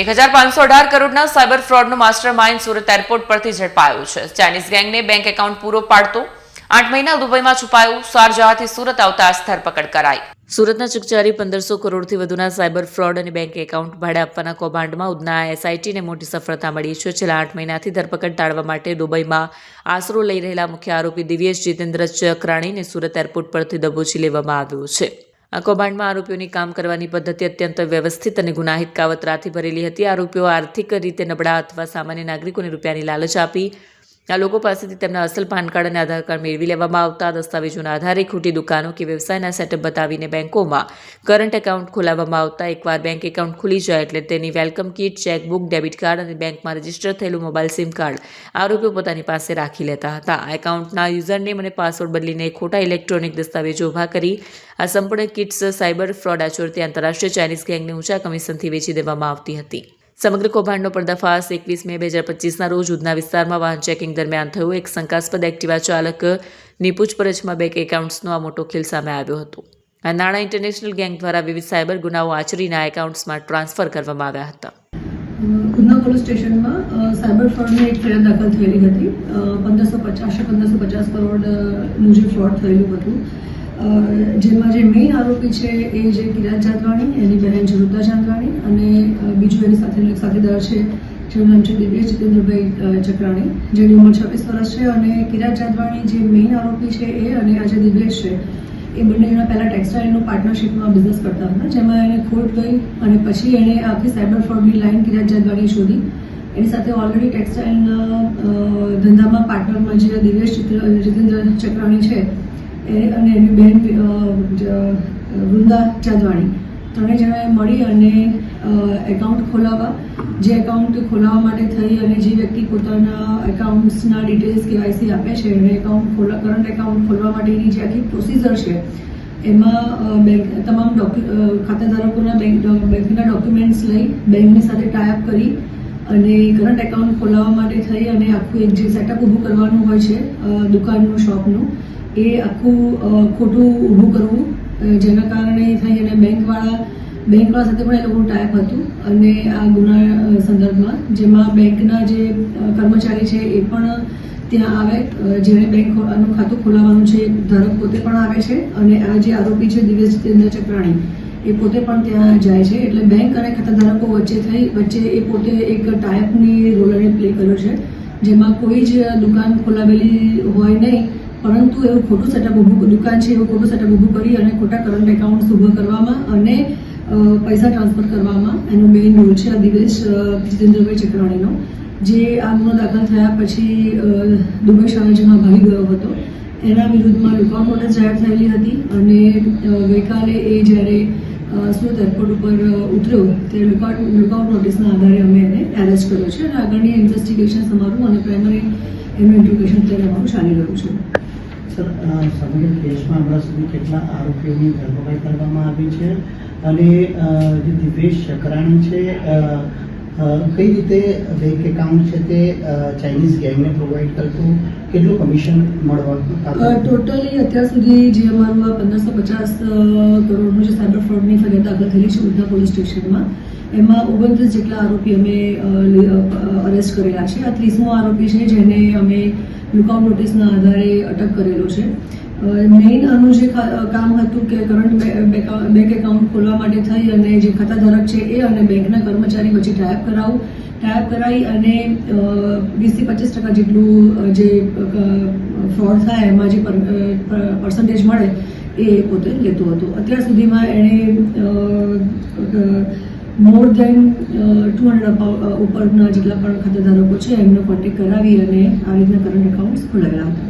એક હજાર પાંચસો અઢાર કરોડના સાયબર ફ્રોડનો માસ્ટર માઇન્ડ સુરત એરપોર્ટ પરથી ઝડપાયો છે. ચાઇનીઝ ગેંગને બેંક એકાઉન્ટ પૂરો પાડતો. આઠ મહિના દુબઈમાં છુપાયો. શારજહાથી સુરત આવતા ધરપકડ કરાઈ. સુરતના ચકચારી પંદરસો કરોડથી વધુના સાયબર ફ્રોડ અને બેંક એકાઉન્ટ ભાડે આપવાના કૌભાંડમાં ઉધના એસઆઈટીને મોટી સફળતા મળી છે. છેલ્લા આઠ મહિનાથી ધરપકડ ટાળવા માટે દુબઈમાં આશરો લઈ રહેલા મુખ્ય આરોપી દિવ્યેશ જીતેન્દ્ર ચક્રાણીને સુરત એરપોર્ટ પરથી દબોચી લેવામાં આવ્યો છે. આ કૌભાંડમાં આરોપીઓની કામ કરવાની પદ્ધતિ અત્યંત વ્યવસ્થિત અને ગુનાહિત કાવતરાથી ભરેલી હતી. આરોપીઓ આર્થિક રીતે નબળા અથવા સામાન્ય નાગરિકોને રૂપિયાની લાલચ આપી આ લોકો પાસેથી તેમના અસલ પાન કાર્ડ અને આધાર કાર્ડ મેળવી લેવામાં આવતા દસ્તાવેજોના આધારે ખોટી દુકાનો કે વ્યવસાયના સેટઅપ બતાવીને બેંકોમાં કરંટ એકાઉન્ટ ખોલાવવામાં આવતા. એકવાર બેંક એકાઉન્ટ ખુલી જાય એટલે તેની welcome kit, chequebook, debit card અને બેંકમાં રજિસ્ટર થયેલું મોબાઈલ સિમ કાર્ડ આરોપીઓ પોતાની પાસે રાખી લેતા હતા. આ એકાઉન્ટના યુઝરનેમ અને પાસવર્ડ બદલીને ખોટા ઇલેક્ટ્રોનિક દસ્તાવેજો ઊભા કરી આ સંપૂર્ણ કિટ્સ સાયબર ફ્રોડ આચોરતી આંતરરાષ્ટ્રીય ચાઇનીઝ ગેંગને ઊંચા કમિશનથી વેચી દેવામાં આવતી હતી. સમગ્ર કૌભાંડનો પર્દાફાશ એકવીસ મે બે હજાર પચીસના રોજ ઉધના વિસ્તારમાં વાહન ચેકિંગ દરમિયાન થયું. એક શંકાસ્પદ એક્ટિવા ચાલકની પૂછપરછમાં બેંક એકાઉન્ટ્સનો આ મોટો ખેલ સામે આવ્યો હતો. આ નાણાં ઇન્ટરનેશનલ ગેંગ દ્વારા વિવિધ સાયબર ગુનાઓ આચરીને એકાઉન્ટ્સમાં ટ્રાન્સફર કરવામાં આવ્યા હતા. ઉધના પોલીસ સ્ટેશનમાં સાયબર ફ્રોડની એક ફરિયાદ દાખલ થયેલી હતી. પંદરસો પચાસ પંદરસો પચાસ કરોડનું જે ફ્રોડ થયેલું હતું. જેમાં જે મેઇન આરોપી છે એ જે કિરાત જાદવાણી એની બહેન રુદ્રા જાદવાણી અને બીજું એની સાથે સાથીદાર છે, જેનું નામ છે દિવ્ય જીતેન્દ્રભાઈ ચકરાણી, જેની ઉંમર છવ્વીસ વર્ષ છે અને કિરાત જાદવાણી જે મેઇન આરોપી છે એ અને આજે દિવ્યેશ છે, એ બંને જણા પહેલાં ટેક્સટાઇલનું પાર્ટનરશિપમાં બિઝનેસ કરતા હતા, જેમાં એને ખોટ ગઈ અને પછી એણે આખી સાયબર ફ્રોડની લાઈન કિરાત જાદવાણી શોધી. એની સાથે ઓલરેડી ટેક્સટાઇલના ધંધામાં પાર્ટનરમાં જે દિવેશ ચિત્ર જીતેન્દ્ર ચક્રાણી છે એ અને એની બેન વૃંદા ચાંદવાણી. ત્રણેય જણાએ મળી અને એકાઉન્ટ ખોલાવવા. જે એકાઉન્ટ ખોલાવવા માટે થઈ અને જે વ્યક્તિ પોતાના એકાઉન્ટ્સના ડિટેલ્સ કેવાયસી આપે છે, એને એકાઉન્ટ ખોલા કરંટ એકાઉન્ટ ખોલવા માટેની જે આખી પ્રોસિજર છે, એમાં બેંક તમામ ડોક્યુ ખાતાધારકોના બેંક બેંકના ડોક્યુમેન્ટ્સ લઈ બેંકની સાથે ટાઈપ કરી અને કરંટ એકાઉન્ટ ખોલાવવા માટે થઈ અને આખું એક જે સેટઅપ ઊભું કરવાનું હોય છે દુકાનનું શોપનું એ આખું ખોટું ઊભું કરવું જેના કારણે થઈ અને બેંકવાળા બેંકવાળા સાથે પણ એ લોકોનું ટાઈપ હતું અને આ ગુના સંદર્ભમાં, જેમાં બેંકના જે કર્મચારી છે એ પણ ત્યાં આવે જેણે બેંક ખાતું ખોલાવવાનું છે, ધારક પોતે પણ આવે છે અને આ જે આરોપી છે દિવ્યેશ જીતેન્દ્ર ચક્રાણી એ પોતે પણ ત્યાં જાય છે. એટલે બેંક અને ખાતાધારકો વચ્ચે થઈ, વચ્ચે એ પોતે એક ટાઈપની રોલને પ્લે કર્યો છે. જેમાં કોઈ જ દુકાન ખોલાવેલી હોય નહીં, પરંતુ એવું ખોટું સેટઅપ ઊભું દુકાન છે એવું ખોટું સેટઅપ ઊભું કરી અને ખોટા કરંટ એકાઉન્ટ્સ ઊભા કરવામાં અને પૈસા ટ્રાન્સફર કરવામાં. એનો મેઇન રોલ છે દિવેશ જીતેન્દ્રભાઈ ચક્રાણીનો જે આ ગુનો દાખલ થયા પછી દુબઈ શહેર જેમાં ભાગી ગયો હતો. એના વિરુદ્ધમાં લુકઆઉટ નોટિસ જાહેર થયેલી હતી અને ગઈકાલે એ જ્યારે સુરત એરપોર્ટ ઉપર ઉતર્યો. તે લુકઆઉટ લુકઆઉટ નોટિસના આધારે અમે એને એરેસ્ટ કર્યો છે અને આગળની ઇન્વેસ્ટિગેશન અમારું અને પ્રાઇમરી એનું ઇન્ટ્રોગેશન અત્યારે અમારું ચાલી રહ્યું છે. સર સમગ્ર દેશમાં હમણાં સુધી કેટલા આરોપીઓની ધરપકડ કરવામાં આવી છે? અને જે દિવેશ ચક્રાણી છે કઈ રીતે બેંક એકાઉન્ટ છે તે ચાઇનીઝ ગેંગને પ્રોવાઈડ કરતું, કેટલું કમિશન મળવાનું? ટોટલી અત્યાર સુધી જે અમારું આ પંદરસો પચાસ કરોડનું જે સાયબર ફ્રોડની ફરિયાદ દાખલ થયેલી છે ઉધના પોલીસ સ્ટેશનમાં, એમાં ઓગણત્રીસ જેટલા આરોપી અમે અરેસ્ટ કરેલા છે. આ ત્રીસમો આરોપી છે જેને અમે લુકઆઉટ નોટિસના આધારે અટક કરેલો છે. મેઇન આનું જે કામ હતું કે કરંટ બેંક એકાઉન્ટ ખોલવા માટે થઈ અને જે ખાતાધારક છે એ અને બેંકના કર્મચારી વચ્ચે ટાઈપ કરાવું. ટાઈપ કરાવી અને વીસથી પચીસ ટકા જેટલું જે ફ્રોડ થાય એમાં જે પર્સન્ટેજ મળે એ પોતે લેતો હતો. અત્યાર સુધીમાં એણે મોર દેન ટુ હંડ્રેડ ઉપરના જેટલા પણ ખાતાધારકો છે એમનો કોન્ટેક્ટ કરાવી અને આ રીતના કરંટ એકાઉન્ટ્સ ખોલાવેલા. હતા